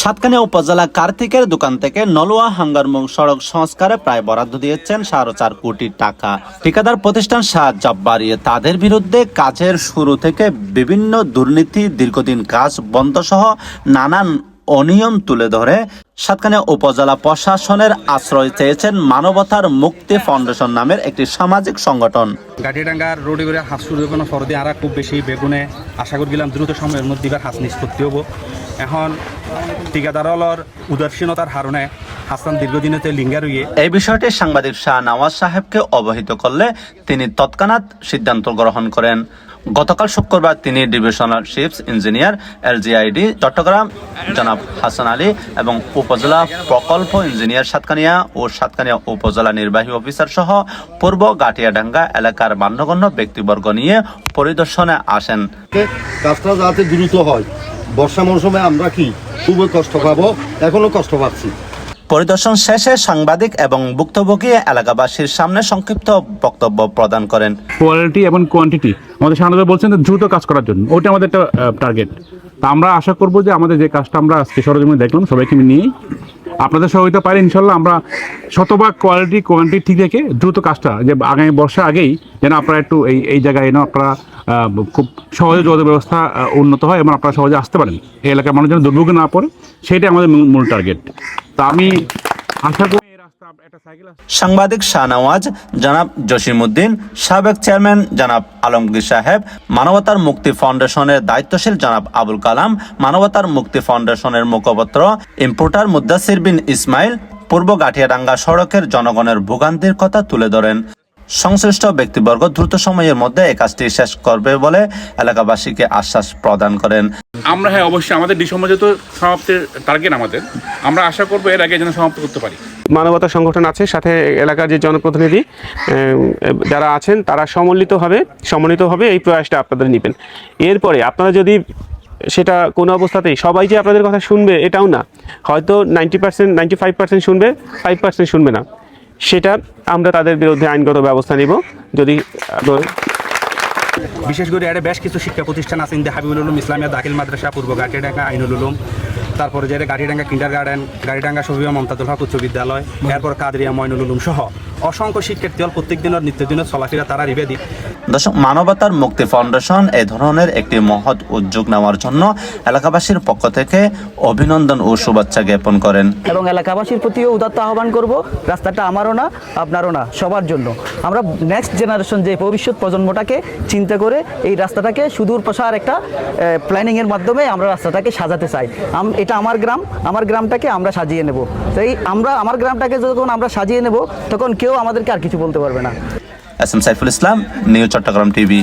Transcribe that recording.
সাতকানিয়া উপজেলা কার্তিকের দোকান থেকে নলুয়া হাঙ্গারমুং সড়ক সংস্কারে প্রায় বরাদ্দ দিয়েছেন সাড়ে চার কোটি টাকা। ঠিকাদার প্রতিষ্ঠান শাহ জব্বারিয়ে তাদের বিরুদ্ধে কাজের শুরু থেকে বিভিন্ন দুর্নীতি, দীর্ঘদিন কাজ বন্ধ সহ নানান অনিয়ম তুলে ধরে, সাতখানে উপজেলা প্রশাসনের আশ্রয় চেয়েছেন মানবতার মুক্তি ফাউন্ডেশন নামের একটি সামাজিক সংগঠন। গাটিডাঙ্গার রোডে করে হাঁস শুরু কোনো সরদি আরা খুব বেশি বেগুনে আশা করি গেলাম দ্রুত সময়ের মধ্যে এবার হাঁস নিষ্পত্তি হব। এখন ঠিকাদারলর উদাসীনতার হারণে হাসান দীর্ঘদিনেতে লিঙ্গা রইয়ে। এই বিষয়টি সাংবাদিক শাহ নওয়াজ সাহেবকে অবহিত করলে তিনি তৎক্ষণাৎ সিদ্ধান্ত গ্রহণ করেন। গতকাল শুক্রবার তিনি divisional ships engineer LGED Chattogram জনাব হাসান আলী এবং উপজেলা প্রকল্প ইঞ্জিনিয়ার সাতকানিয়া ও সাতকানিয়া উপজেলা নির্বাহী অফিসার সহ পূর্ব গাটিয়াডাঙ্গা এলাকার মান্যগণ্য ব্যক্তিবর্গ নিয়ে পরিদর্শনে আসেন। কাজটা যাতে দ্রুত হয়। বর্ষা মৌসুমে আমরা কি খুবই কষ্ট পাবো? এখনও কষ্ট পাচ্ছি। পরিদর্শন শেষে সাংবাদিক এবং ভুক্তভোগী এলাকাবাসীর সামনে সংক্ষিপ্ত বক্তব্য প্রদান করেন। কোয়ালিটি এবং কোয়ান্টিটি আমাদের সাধারণত বলছেন দ্রুত কাজ করার জন্য। ওইটা আমাদের একটা টার্গেট তা আমরা আশা করব যে আমাদের যে কাজটা আমরা আজকে সরজমিনে দেখলাম, সবাইকে নিয়ে আপনাদের সহযোগিতা পারে ইনশাল্লাহ আমরা শতভাগ কোয়ালিটি কোয়ান্টিটি ঠিক রেখে দ্রুত কাজটা, যে আগামী বর্ষা আগেই যেন আপনারা একটু এই এই জায়গায় এনে আপনারা খুব সহজে যোগাযোগ ব্যবস্থা উন্নত হয় এবং আপনারা সহজে আসতে পারেন। এই এলাকার মানুষ যেন দুর্ভোগে না পড়ে, সেটাই আমাদের মূল টার্গেট আমি আশা করি সাংবাদিক শাহনওয়াজ জনাব জসিমউদ্দিন, সাবেক চেয়ারম্যান জনাব আলমগীর সাহেব, মানবতার মুক্তি ফাউন্ডেশনের দায়িত্বশীল জনাব আবুল কালাম, মানবতার মুক্তি ফাউন্ডেশনের মুখপাত্র, ইম্পোর্টার মুদাসির বিন ইসমাইল, পূর্ব গাঠিয়াডাঙ্গা সড়কের জনগণের ভোগান্তির কথা তুলে ধরেন। সংশ্লিষ্ট ব্যক্তিবর্গ দ্রুত সময়ের মধ্যে এই কাজটি শেষ করবে বলে এলাকাবাসীকে আশ্বাস প্রদান করেন। আমরা হ্যাঁ অবশ্যই আমাদের ডিসেম্বর যেহেতু সমাপ্তির টার্গেট আমাদের। আমরা আশা করব এর আগে যেন সমাপ্ত করতে পারি। মানবতা সংগঠন আছে সাথে এলাকার যে জনপ্রতিনিধি যারা আছেন তারা সমন্বিতভাবে সমন্বিতভাবে এই প্রয়াসটা আপনাদের নেবেন। এরপরে আপনারা যদি সেটা কোনো অবস্থাতেই সবাই যে আপনাদের কথা শুনবে এটাও না। হয়তো ninety percent ninety five percent শুনবে ফাইভ পার্সেন্ট শুনবে না। সেটা আমরা তাদের বিরুদ্ধে আইনগত ব্যবস্থা নিব। যদি বিশেষ করে এটা বেশ কিছু শিক্ষা প্রতিষ্ঠান আছে ইন্দে হাবিবুল উলুম ইসলামিয়া দাখিল মাদ্রাসা পূর্ব গাটিয়াডাঙ্গা আইনুল উলুম তারপরে যে গাড়িডাঙ্গা কিন্ডার গার্ডেন গাড়িডাঙ্গা শফিয়া মমতাজুল হক উচ্চ বিদ্যালয় এরপর কাদরিয়া ময়নুল উলুম সহ অসংখ্য শিক্ষার্থী হল প্রত্যেক দিনের নিত্যদিনের চলাফেরা তারা রিবেদি দর্শক, মানবতার মুক্তি ফাউন্ডেশন এই ধরনের একটি মহৎ উদ্যোগ নেওয়ার জন্য এলাকাবাসীর পক্ষ থেকে অভিনন্দন ও শুভেচ্ছা জ্ঞাপন করেন। এবং এলাকাবাসীর প্রতিও উদাত্ত আহ্বান করব, রাস্তাটা আমারও না, আপনারও না, সবার জন্য। আমরা নেক্সট জেনারেশন যে ভবিষ্যৎ প্রজন্মটাকে চিন্তা করে এই রাস্তাটাকে সুদূর প্রসার একটা প্ল্যানিংয়ের মাধ্যমে আমরা রাস্তাটাকে সাজাতে চাই। এটা আমার গ্রাম, আমার গ্রামটাকে আমরা সাজিয়ে নেব। তাই আমরা, আমার গ্রামটাকে যখন আমরা সাজিয়ে নেব, তখন কেউ আমাদেরকে আর কিছু বলতে পারবে না। S M Saiful Islam new Chattogram TV.